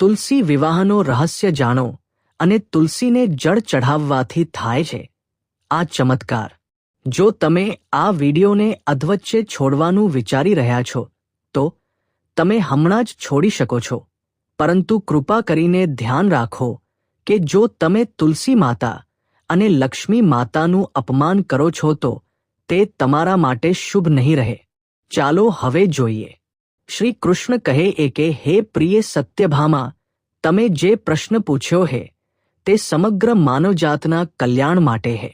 તુલસી વિવાહનો રહસ્ય જાણો અને તુલસીને જળ ચઢાવવાથી થાય છે. આ ચમત્કાર. જો તમે આ વિડીયોને અધવચ્ચે છોડવાનું વિચારી રહ્યા છો, તો તમે હમણાં જ છોડી શકો છો. પરંતુ કૃપા કરીને ધ્યાન રાખો કે જો તમે તુલસી માતા અને લક્ષ્મી માતાનું અપમાન કરો છો તો તે તમારા માટે શુભ નહીં રહે. ચાલો હવે જોઈએ. શ્રી કૃષ્ણ કહે એ કે હે પ્રિય સત્યભામા, તમે જે પ્રશ્ન પૂછ્યો હે, તે સમગ્ર માનવજાતના કલ્યાણ માટે હે.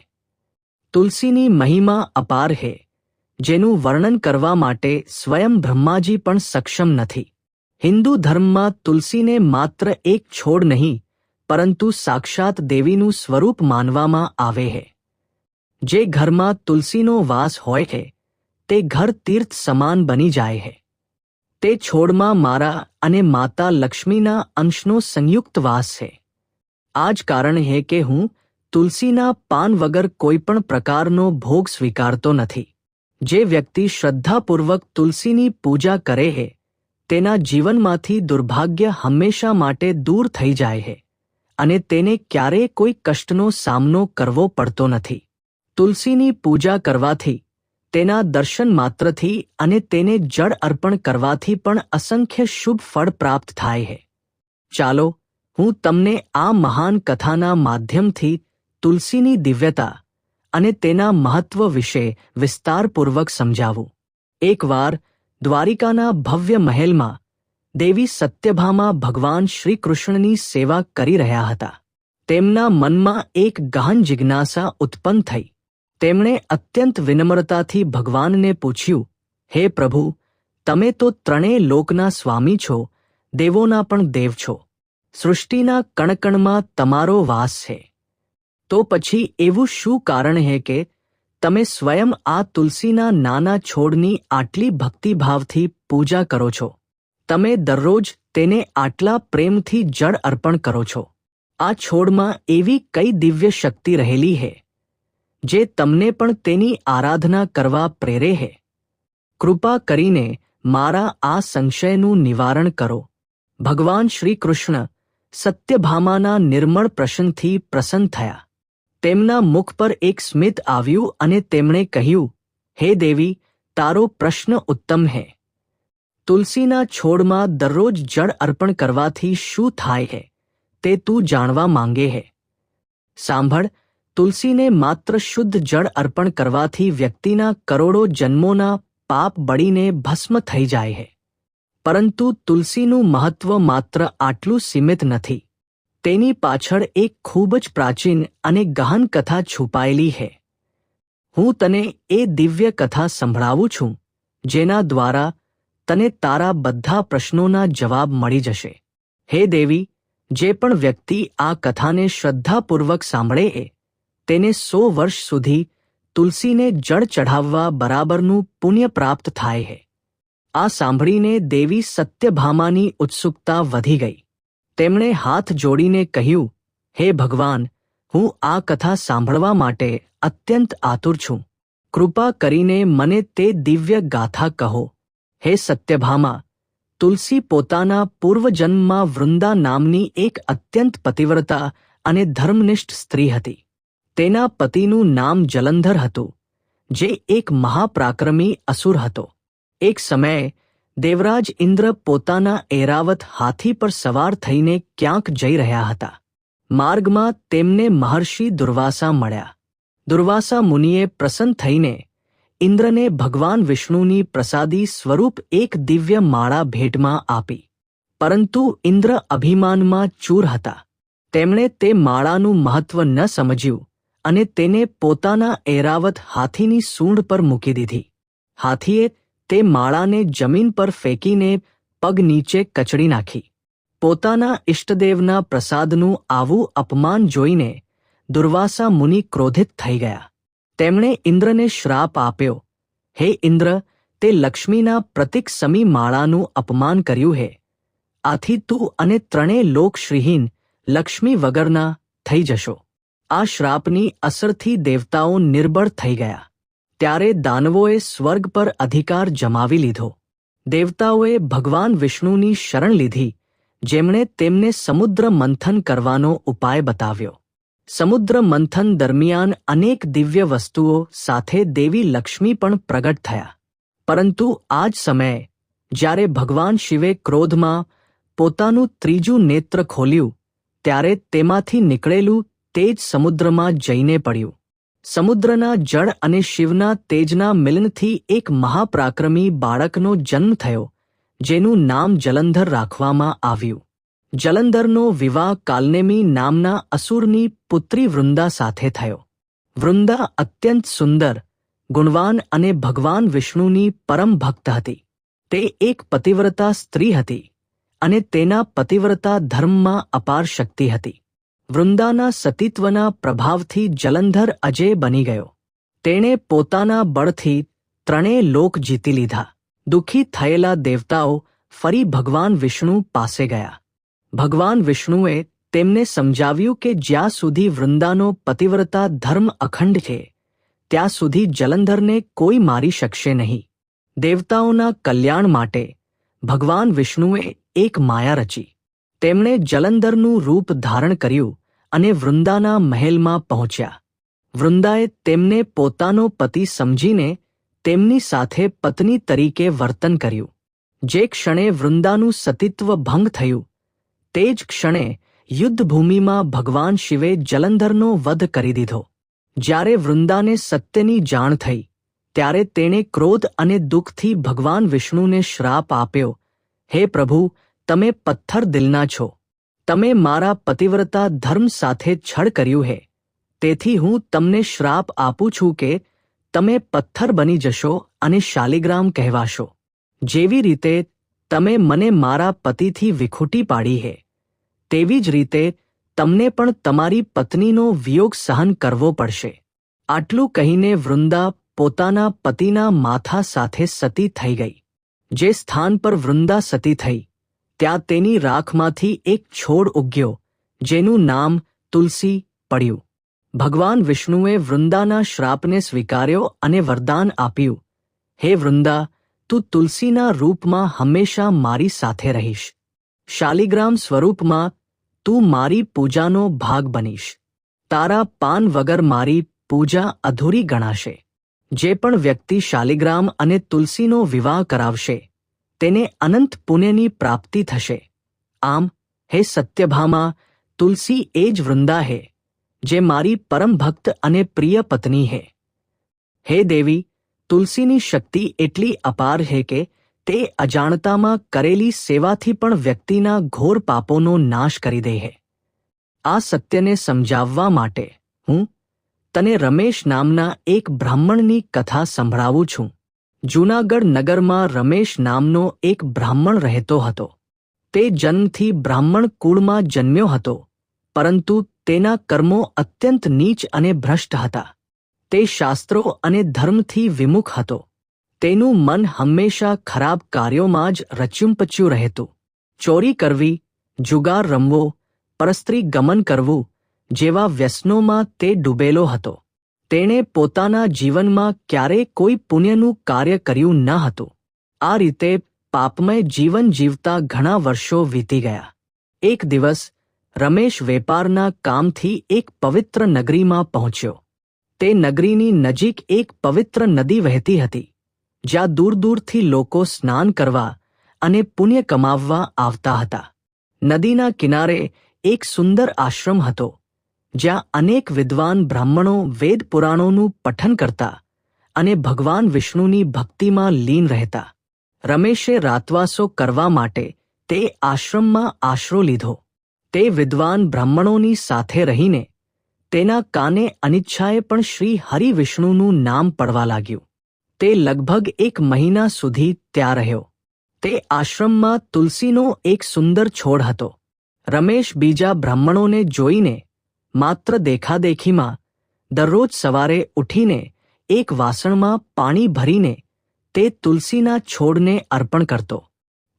તુલસીની મહિમા અપાર હે, જેનું વર્ણન કરવા માટે સ્વયં બ્રહ્માજી પણ સક્ષમ નથી. હિન્દુ ધર્મમાં તુલસીને માત્ર એક છોડ નહીં, પરંતુ સાક્ષાત દેવીનું સ્વરૂપ માનવામાં આવે છે જે ઘરમાં તુલસીનો વાસ હોય છે તે ઘર તીર્થ સમાન બની જાય છે તે છોડમાં મારા અને માતા લક્ષ્મીના અંશનો સંયુક્ત વાસ છે. આ જ કારણ છે કે હું તુલસીના પાન વગર કોઈપણ પ્રકારનો ભોગ સ્વીકારતો નથી. જે વ્યક્તિ શ્રદ્ધાપૂર્વક તુલસીની પૂજા કરે છે તેના જીવનમાંથી દુર્ભાગ્ય હંમેશા માટે દૂર થઈ જાય છે અને તેને ક્યારેય કોઈ કષ્ટનો સામનો કરવો પડતો નથી. તુલસીની પૂજા કરવાથી તેના દર્શન માત્રથી અને તેને જળ અર્પણ કરવાથી પણ અસંખ્ય શુભ ફળ પ્રાપ્ત થાય છે ચાલો, હું તમને આ મહાન કથાના માધ્યમથી તુલસીની દિવ્યતા અને તેના મહત્વ વિશે વિસ્તારપૂર્વક સમજાવું. એકવાર દ્વારિકાના ભવ્ય મહેલમાં દેવી સત્યભામા ભગવાન શ્રીકૃષ્ણની સેવા કરી રહ્યા હતા. તેમના મનમાં એક ગહન જિજ્ઞાસા ઉત્પન્ન થઈ. તેમણે અત્યંત વિનમ્રતાથી ભગવાનને પૂછ્યું, હે પ્રભુ, તમે તો ત્રણેય લોકના સ્વામી છો, દેવોના પણ દેવ છો. સૃષ્ટિના કણકણમાં તમારો વાસ છે. તો પછી એવું શું કારણ હે કે તમે સ્વયં આ તુલસીના નાના છોડની આટલી ભક્તિભાવથી પૂજા કરો છો? તમે દરરોજ તેને આટલા પ્રેમથી જળ અર્પણ કરો છો? આ છોડમાં એવી કઈ દિવ્ય શક્તિ રહેલી છે જે તમને પણ તેની આરાધના કરવા પ્રેરે છે કૃપા કરીને મારા આ સંશયનું નિવારણ કરો. ભગવાન શ્રી કૃષ્ણ સત્યભામાના નિર્મળ પ્રશ્નથી પ્રસન્ન થયા. તેમના મુખ પર એક સ્મિત આવ્યું અને તેમણે કહ્યું, હે દેવી, તારો પ્રશ્ન ઉત્તમ હે. તુલસીના છોડમાં દરરોજ જળ અર્પણ કરવાથી શું થાય છે તે તું જાણવા માંગે છે સાંભળ તુલસીને માત્ર શુદ્ધ જળ અર્પણ કરવાથી વ્યક્તિના કરોડો જન્મોના પાપ બળીને ભસ્મ થઈ જાય છે પરંતુ તુલસીનું મહત્વ માત્ર આટલું સીમિત નથી. તેની પાછળ એક ખૂબ જ પ્રાચીન અને ગહન કથા છુપાયેલી છે હું તને એ દિવ્ય કથા સંભળાવું છું, જેના દ્વારા તને તારા બધા પ્રશ્નોના જવાબ મળી જશે. હે દેવી, જે પણ વ્યક્તિ આ કથાને શ્રદ્ધાપૂર્વક સાંભળે તેને સો વર્ષ સુધી તુલસીને જળ ચઢાવવા બરાબરનું પુણ્ય પ્રાપ્ત થાય છે આ સાંભળીને દેવી સત્યભામાની ઉત્સુકતા વધી ગઈ. તેમણે હાથ જોડીને કહ્યું, હે ભગવાન, હું આ કથા સાંભળવા માટે અત્યંત આતુર છું. કૃપા કરીને મને તે દિવ્ય ગાથા કહો. હે સત્યભામા, તુલસી પોતાના પૂર્વજન્મમાં વૃંદા નામની એક અત્યંત પતિવ્રતા અને ધર્મનિષ્ઠ સ્ત્રી હતી. તેના પતિનું નામ જલંધર હતું, જે એક મહાપ્રાક્રમી અસુર હતો. એક સમયે, દેવરાજ ઇન્દ્ર પોતાના એરાવત હાથી પર સવાર થઈને ક્યાંક જઈ રહ્યા હતા. માર્ગમાં તેમને મહર્ષિ દુર્વાસા મળ્યા. દુર્વાસા મુનિએ પ્રસન્ન થઈને, ઇન્દ્રને ભગવાન વિષ્ણુની પ્રસાદી સ્વરૂપ એક દિવ્ય માળા ભેટમાં આપી. પરંતુ ઇન્દ્ર અભિમાનમાં ચૂર હતા. તેમણે તે માળાનું મહત્વ ન સમજ્યું. અને તેને પોતાના એરાવત હાથીની સૂંઢ પર મૂકી દીધી. હાથીએ તે માળાને જમીન પર ફેંકીને પગ નીચે કચડી નાખી. પોતાના ઇષ્ટદેવના પ્રસાદનું આવું અપમાન જોઈને દુર્વાસા મુનિ ક્રોધિત થઈ ગયા. તેમણે ઇન્દ્રને શ્રાપ આપ્યો, હે ઇન્દ્ર, તે લક્ષ્મીના પ્રતિક સમી માળાનું અપમાન કર્યું હે. આથી તું અને ત્રણેય લોકશ્રીહીન લક્ષ્મી વગરના થઈ જશો. આ શ્રાપની અસરથી દેવતાઓ નિર્બળ થઈ ગયા. ત્યારે દાનવોએ સ્વર્ગ પર અધિકાર જમાવી લીધો. દેવતાઓએ ભગવાન વિષ્ણુની શરણ લીધી, જેમણે તેમને સમુદ્ર મંથન કરવાનો ઉપાય બતાવ્યો. સમુદ્ર મંથન દરમિયાન અનેક દિવ્ય વસ્તુઓ સાથે દેવી લક્ષ્મી પણ પ્રગટ થયા. પરંતુ આ જ સમયે, જ્યારે ભગવાન શિવે ક્રોધમાં પોતાનું ત્રીજું નેત્ર ખોલ્યું, ત્યારે તેમાંથી નીકળેલું તેજ સમુદ્રમાં જઈને પડ્યું. સમુદ્રના જળ અને શિવના તેજના મિલનથી એક મહાપ્રાક્રમી બાળકનો જન્મ થયો, જેનું નામ જલંધર રાખવામાં આવ્યું. જલંધરનો વિવાહ કાલનેમી નામના અસુરની પુત્રી વૃંદા સાથે થયો. વૃંદા અત્યંત સુંદર, ગુણવાન અને ભગવાન વિષ્ણુની પરમ ભક્ત હતી. તે એક પતિવ્રતા સ્ત્રી હતી અને તેના પતિવ્રતા ધર્મમાં અપાર શક્તિ હતી. વૃંદાના સતીત્વના પ્રભાવથી જલંધર અજય બની ગયો. તેણે પોતાના બળથી ત્રણેય લોક જીતી લીધા. દુઃખી થયેલા દેવતાઓ ફરી ભગવાન વિષ્ણુ પાસે ગયા. ભગવાન વિષ્ણુએ તેમને સમજાવ્યું કે જ્યાં સુધી વૃંદાનો પતિવ્રતા ધર્મ અખંડ છે, ત્યાં સુધી જલંધરને કોઈ મારી શકશે નહીં. દેવતાઓના કલ્યાણ માટે ભગવાન વિષ્ણુએ એક માયા રચી. તેમણે જલંધરનું રૂપ ધારણ કર્યું અને વૃંદાના મહેલમાં પહોંચ્યા. વૃંદાએ તેમને પોતાનો પતિ સમજીને તેમની સાથે પત્ની તરીકે વર્તન કર્યું. જે ક્ષણે વૃંદાનું સતીત્વ ભંગ થયું, તે જ ક્ષણે યુદ્ધભૂમિમાં ભગવાન શિવે જલંધરનો વધ કરી દીધો. જ્યારે વૃંદાને સત્યની જાણ થઈ, ત્યારે તેણે ક્રોધ અને દુઃખથી ભગવાન વિષ્ણુને શ્રાપ આપ્યો, હે પ્રભુ તમે પથ્થર દિલના છો. તમે મારા પતિવ્રતા ધર્મ સાથે છળ કર્યું હે. તેથી હું તમને શ્રાપ આપું છું કે તમે પથ્થર બની જશો અને શાલિગ્રામ કહેવાશો. જેવી રીતે તમે મને મારા પતિથી વિખૂટી પાડી હે, તેવી જ રીતે તમને પણ તમારી પત્નીનો વિયોગ સહન કરવો પડશે. આટલું કહીને વૃંદા પોતાના પતિના માથા સાથે સતી થઈ ગઈ, જે સ્થાન પર વૃંદા સતી થઈ. ત્યાં તેની રાખમાંથી એક છોડ ઉગ્યો, જેનું નામ તુલસી પડ્યું. ભગવાન વિષ્ણુએ વૃંદાના શ્રાપને સ્વીકાર્યો અને વરદાન આપ્યું. હે વૃંદા, તું તુલસીના રૂપમાં હંમેશા મારી સાથે રહીશ. શાલિગ્રામ સ્વરૂપમાં તું મારી પૂજાનો ભાગ બનીશ. તારા પાન વગર મારી પૂજા અધૂરી ગણાશે. જે પણ વ્યક્તિ શાલિગ્રામ અને તુલસીનો વિવાહ કરાવશે તેને અનંત પુણ્યની પ્રાપ્તિ થશે. આમ, હે સત્યભામા, તુલસી એ જ વૃંદા હે, જે મારી પરમ ભક્ત અને પ્રિય પત્ની હે. હે દેવી, તુલસીની શક્તિ એટલી અપાર હે કે તે અજાણતામાં કરેલી સેવાથી પણ વ્યક્તિના ઘોર પાપોનો નાશ કરી દે હે. આ સત્યને સમજાવવા માટે હું તને રમેશ નામના એક બ્રાહ્મણની કથા સંભળાવું છું. જૂનાગઢ નગરમાં રમેશ નામનો એક બ્રાહ્મણ રહેતો હતો. તે જન્મથી બ્રાહ્મણ કુળમાં જન્મ્યો હતો, પરંતુ તેના કર્મો અત્યંત નીચ અને ભ્રષ્ટ હતા. તે શાસ્ત્રો અને ધર્મથી વિમુખ હતો. તેનું મન હંમેશા ખરાબ કાર્યોમાં જ રચ્યુંપચ્યું રહેતું. ચોરી કરવી, જુગાર રમવો, પરસ્ત્રી ગમન કરવું જેવા વ્યસનોમાં તે ડૂબેલો હતો. તેણે પોતાના જીવનમાં ક્યારેય કોઈ પુણ્યનું કાર્ય કર્યું ન હતું. આ રીતે પાપમય જીવન જીવતા ઘણા વર્ષો વીતી ગયા. એક દિવસ, રમેશ વેપારના કામથી એક પવિત્ર નગરીમાં પહોંચ્યો. તે નગરીની નજીક એક પવિત્ર નદી વહેતી હતી, જ્યાં દૂર દૂરથી લોકો સ્નાન કરવા અને પુણ્ય કમાવવા આવતા હતા. નદીના કિનારે એક સુંદર આશ્રમ હતો. જ્યાં અનેક વિદ્વાન બ્રાહ્મણો વેદ પુરાણોનું પઠન કરતા અને ભગવાન વિષ્ણુની ભક્તિમાં લીન રહેતા. રમેશે રાતવાસો કરવા માટે તે આશ્રમમાં આશરો લીધો. તે વિદ્વાન બ્રાહ્મણોની સાથે રહીને તેના કાને અનિચ્છાએ પણ શ્રી હરિવિષ્ણુનું નામ પડવા લાગ્યું. તે લગભગ એક મહિના સુધી ત્યાં રહ્યો. તે આશ્રમમાં તુલસીનો એક સુંદર છોડ હતો. રમેશ બીજા બ્રાહ્મણોને જોઈને માત્ર દેખાદેખીમાં દરરોજ સવારે ઉઠીને એક વાસણમાં પાણી ભરીને તે તુલસીના છોડને અર્પણ કરતો.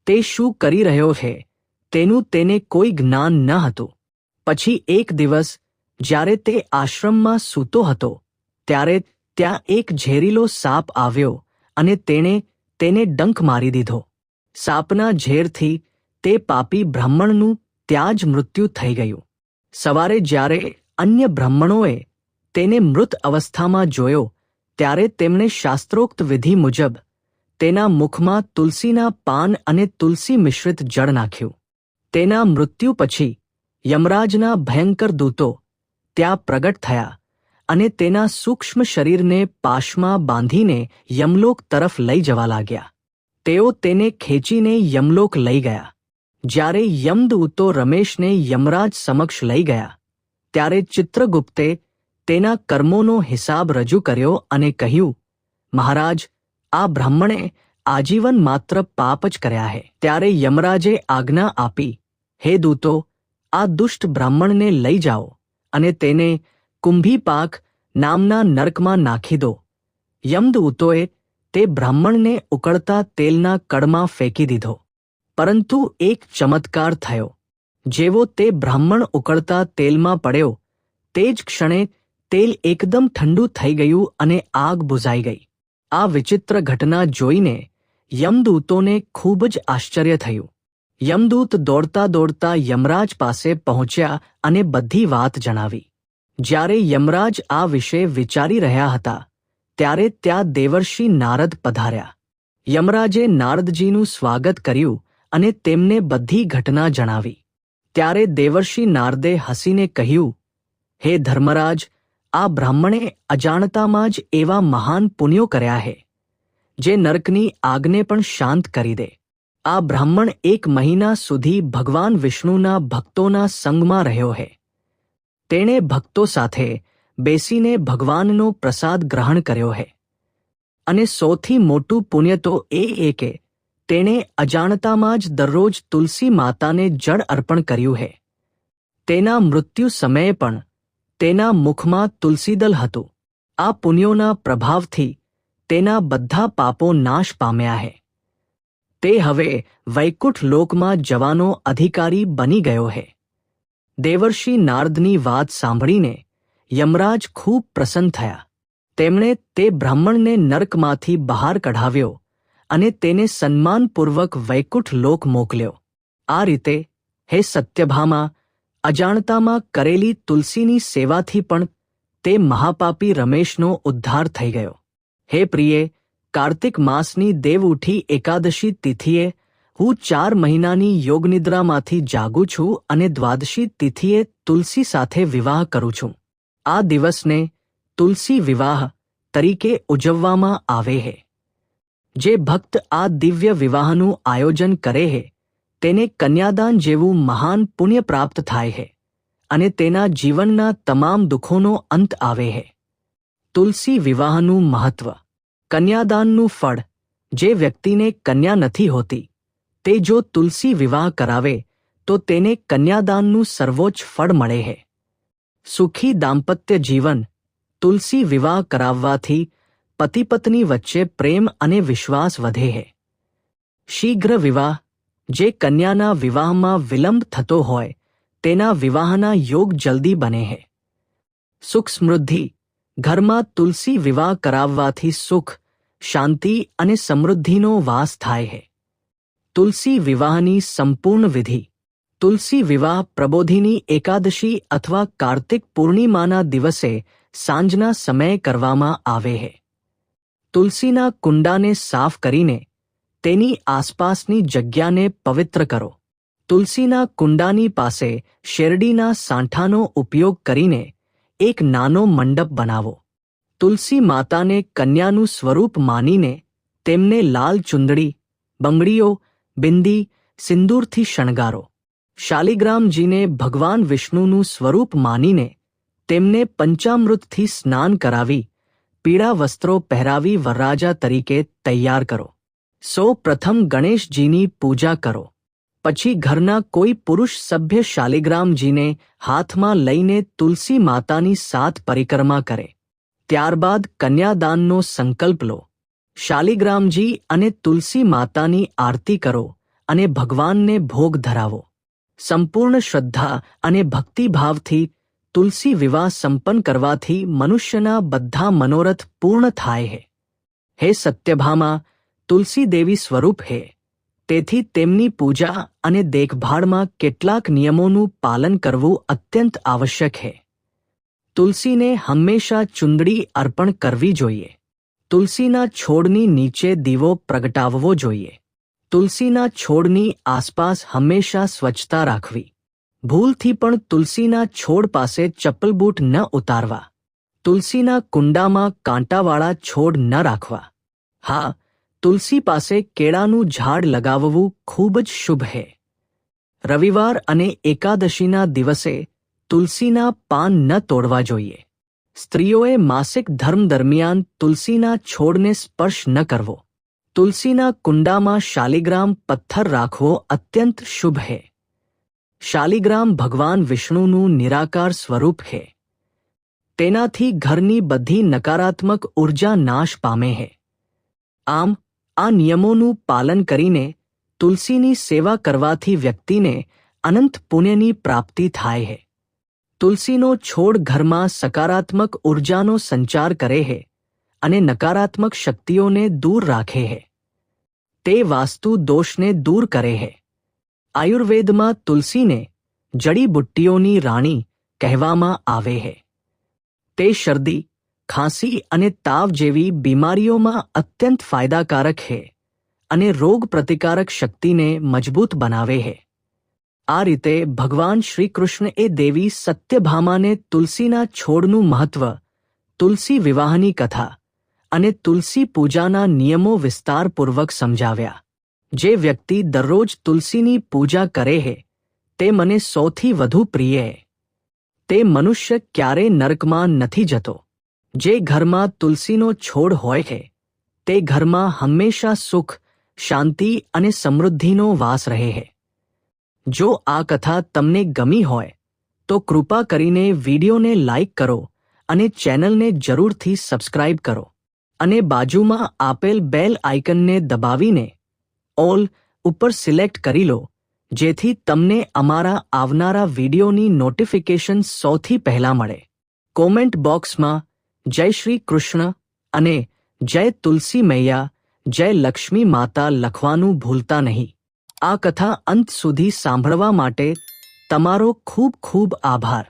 તે શું કરી રહ્યો છે? તેનું તેને કોઈ જ્ઞાન ન હતું. પછી એક દિવસ જ્યારે તે આશ્રમમાં સૂતો હતો, ત્યારે ત્યાં એક ઝેરીલો સાપ આવ્યો અને તેણે તેને ડંખ મારી દીધો. સાપના ઝેરથી તે પાપી બ્રાહ્મણનું ત્યાં જ મૃત્યુ થઈ ગયું. સવારે જ્યારે અન્ય બ્રાહ્મણોએ તેને મૃત અવસ્થામાં જોયો, ત્યારે તેમણે શાસ્ત્રોક્ત વિધિ મુજબ તેના મુખમાં તુલસીના પાન અને તુલસી મિશ્રિત જળ નાખ્યું. તેના મૃત્યુ પછી યમરાજના ભયંકર દૂતો ત્યાં પ્રગટ થયા અને તેના સૂક્ષ્મ શરીરને પાશમાં બાંધીને યમલોક તરફ લઈ જવા લાગ્યા. તેઓ તેને ખેંચીને યમલોક લઈ ગયા. જ્યારે યમદૂતો રમેશને યમરાજ સમક્ષ લઈ ગયા, ત્યારે ચિત્રગુપ્તે તેના કર્મોનો હિસાબ રજૂ કર્યો અને કહ્યું, મહારાજ, આ બ્રાહ્મણે આજીવન માત્ર પાપ જ કર્યા હે. ત્યારે યમરાજે આજ્ઞા આપી, હે દૂતો, આ દુષ્ટ બ્રાહ્મણને લઈ જાઓ અને તેને કુંભીપાક નામના નર્કમાં નાખી દો. યમદૂતોએ તે બ્રાહ્મણને ઉકળતા તેલના કડમાં ફેંકી દીધો. પરંતુ એક ચમત્કાર થયો. જેવો તે બ્રાહ્મણ ઉકળતા તેલમાં પડ્યો, તે જ ક્ષણે તેલ એકદમ ઠંડુ થઈ ગયું અને આગ બુઝાઈ ગઈ. આ વિચિત્ર ઘટના જોઈને યમદૂતોને ખૂબ જ આશ્ચર્ય થયું. યમદૂત દોડતા દોડતા યમરાજ પાસે પહોંચ્યા અને બધી વાત જણાવી. જ્યારે યમરાજ આ વિશે વિચારી રહ્યા હતા, ત્યારે ત્યાં દેવર્ષિ નારદ પધાર્યા. યમરાજે નારદજીનું સ્વાગત કર્યું અને તેમને બધી ઘટના જણાવી. ત્યારે દેવર્ષિ નારદે હસીને કહ્યું, હે ધર્મરાજ, આ બ્રાહ્મણે અજાણતામાં જ એવા મહાન પુણ્યો કર્યા હે, જે નર્કની આગને પણ શાંત કરી દે. આ બ્રાહ્મણ એક મહિના સુધી ભગવાન વિષ્ણુના ભક્તોના સંગમાં રહ્યો હે. તેણે ભક્તો સાથે બેસીને ભગવાનનો પ્રસાદ ગ્રહણ કર્યો હે. અને સૌથી મોટું પુણ્ય તો એ એ કે તેણે અજાણતામાં જ દરરોજ તુલસી માતાને જળ અર્પણ કર્યું હે. તેના મૃત્યુ સમયે પણ તેના મુખમાં તુલસીદલ હતું. આ પુણ્યોના પ્રભાવથી તેના બધા પાપો નાશ પામ્યા હે. તે હવે વૈકુંઠ લોકમાં જવાનો અધિકારી બની ગયો હે. દેવર્ષિ નારદની વાત સાંભળીને યમરાજ ખૂબ પ્રસન્ન થયા. તેમણે તે બ્રાહ્મણને નર્કમાંથી બહાર કઢાવ્યો. અને તેને સન્માનપૂર્વક વૈકુંઠ લોક મોકલ્યો. આ રીતે, હે સત્યભામા, અજાણતામાં કરેલી તુલસીની સેવાથી પણ તે મહાપાપી રમેશનો ઉદ્ધાર થઈ ગયો. હે પ્રિયે, કાર્તિક માસની દેવઉઠી એકાદશી તિથિએ હું ચાર મહિનાની યોગનિદ્રામાંથી જાગું છું અને દ્વાદશી તિથિએ તુલસી સાથે વિવાહ કરું છું. આ દિવસને તુલસી વિવાહ તરીકે ઉજવવામાં આવે છે જે ભક્ત આ દિવ્ય વિવાહનું આયોજન કરે છે તેને કન્યાદાન જેવું મહાન પુણ્ય પ્રાપ્ત થાય છે અને તેના જીવનના તમામ દુઃખોનો અંત આવે છે તુલસી વિવાહનું મહત્વ. કન્યાદાનનું ફળ. જે વ્યક્તિને કન્યા નથી હોતી, તે જો તુલસી વિવાહ કરાવે, તો તેને કન્યાદાનનું સર્વોચ્ચ ફળ મળે છે સુખી દાંપત્ય જીવન. તુલસી વિવાહ કરાવવાથી પતિ પત્ની વચ્ચે પ્રેમ અને વિશ્વાસ વધે છે શીઘ્ર વિવાહ. જે કન્યાના વિવાહમાં વિલંબ થતો હોય, તેના વિવાહના યોગ જલ્દી બને છે સુખ સમૃદ્ધિ. ઘરમાં તુલસી વિવાહ કરાવવાથી સુખ, શાંતિ અને સમૃદ્ધિનો વાસ થાય છે તુલસી વિવાહની સંપૂર્ણ વિધિ. તુલસી વિવાહ પ્રબોધિની એકાદશી અથવા કાર્તિક પૂર્ણિમાના દિવસે સાંજના સમયે કરવામાં આવે છે તુલસીના કુંડાને સાફ કરીને તેની આસપાસની જગ્યાને પવિત્ર કરો. તુલસીના કુંડાની પાસે શેરડીના સાંઠાનો ઉપયોગ કરીને એક નાનો મંડપ બનાવો. તુલસી માતાને કન્યાનું સ્વરૂપ માનીને તેમને લાલ ચુંદડી, બંગડીઓ, બિંદી, સિંદૂરથી શણગારો. શાલિગ્રામજીને ભગવાન વિષ્ણુનું સ્વરૂપ માનીને તેમને પંચામૃતથી સ્નાન કરાવી પીળા વસ્ત્રો પહેરાવી વરરાજા તરીકે તૈયાર કરો. સૌ પ્રથમ ગણેશજીની પૂજા કરો. પછી ઘરના કોઈ પુરુષ સભ્ય શાલિગ્રામજીને હાથમાં લઈને તુલસી માતાની સાત પરિક્રમા કરે. ત્યારબાદ કન્યાદાનનો સંકલ્પ લો. શાલિગ્રામજી અને તુલસી માતાની આરતી કરો અને ભગવાનને ભોગ ધરાવો. સંપૂર્ણ શ્રદ્ધા અને ભક્તિભાવથી તુલસી વિવાહ સંપન્ન કરવાથી મનુષ્યના બધા મનોરથ પૂર્ણ થાય હે. હે સત્યભામા, તુલસી દેવી સ્વરૂપ હે. તેથી તેમની પૂજા અને દેખભાળમાં કેટલાક નિયમોનું પાલન કરવું અત્યંત આવશ્યક છે તુલસીને હંમેશા ચુંદડી અર્પણ કરવી જોઈએ. તુલસીના છોડની નીચે દીવો પ્રગટાવવો જોઈએ. તુલસીના છોડની આસપાસ હંમેશા સ્વચ્છતા રાખવી. ભૂલથી પણ તુલસીના છોડ પાસે ચપ્પલ બૂટ ન ઉતારવા. તુલસીના કુંડામાં કાંટાવાળા છોડ ન રાખવા. હા, તુલસી પાસે કેળાનું ઝાડ લગાવવું ખૂબ જ શુભ છે રવિવાર અને એકાદશીના દિવસે તુલસીના પાન ન તોડવા જોઈએ. સ્ત્રીઓએ માસિક ધર્મ દરમિયાન તુલસીના છોડને સ્પર્શ ન કરવો. તુલસીના કુંડામાં શાલિગ્રામ પથ્થર રાખવો અત્યંત શુભ છે શાલિગ્રામ ભગવાન વિષ્ણુનું નિરાકાર સ્વરૂપ છે તેનાથી ઘરની બધી નકારાત્મક ઊર્જા નાશ પામે છે આમ, આ નિયમોનું પાલન કરીને તુલસીની સેવા કરવાથી વ્યક્તિને અનંત પુણ્યની પ્રાપ્તિ થાય છે તુલસીનો છોડ ઘરમાં સકારાત્મક ઉર્જાનો સંચાર કરે છે અને નકારાત્મક શક્તિઓને દૂર રાખે છે તે વાસ્તુ દોષને દૂર કરે છે આયુર્વેદમાં તુલસીને જડીબુટ્ટીઓની રાણી કહેવામાં આવે છે તે શરદી, ખાંસી અને તાવ જેવી બીમારીઓમાં અત્યંત ફાયદાકારક છે અને રોગ પ્રતિકારક શક્તિને મજબૂત બનાવે છે આ રીતે ભગવાન શ્રી કૃષ્ણ એ દેવી સત્યભામાને તુલસીના છોડનું મહત્વ, તુલસી વિવાહની કથા અને તુલસી પૂજાના નિયમો વિસ્તારપૂર્વક સમજાવ્યા. જે વ્યક્તિ દરરોજ તુલસીની પૂજા કરે છે તે મને સૌથી વધુ પ્રિય છે તે મનુષ્ય ક્યારે નરકમાં નથી જતો. જે ઘરમાં તુલસીનો છોડ હોય છે તે ઘરમાં હંમેશા સુખ, શાંતિ અને સમૃદ્ધિનો વાસ રહે છે જો આ કથા તમને ગમી હોય, તો કૃપા કરીને વિડીયોને લાઇક કરો અને ચેનલને જરૂરથી સબસ્ક્રાઇબ કરો અને બાજુમાં આપેલ બેલ આઇકનને દબાવીને ઓલ ઉપર સિલેક્ટ કરી લો, જેથી તમને અમારા આવનારા વિડીયોની નોટિફિકેશન સૌથી પહેલા મળે. કોમેન્ટ બોક્સમાં, જય શ્રી કૃષ્ણ અને જય તુલસી મૈયા, જય લક્ષ્મી માતા લખવાનું ભૂલતા નહીં. આ કથા અંત સુધી સાંભળવા માટે તમારો ખૂબ ખૂબ આભાર.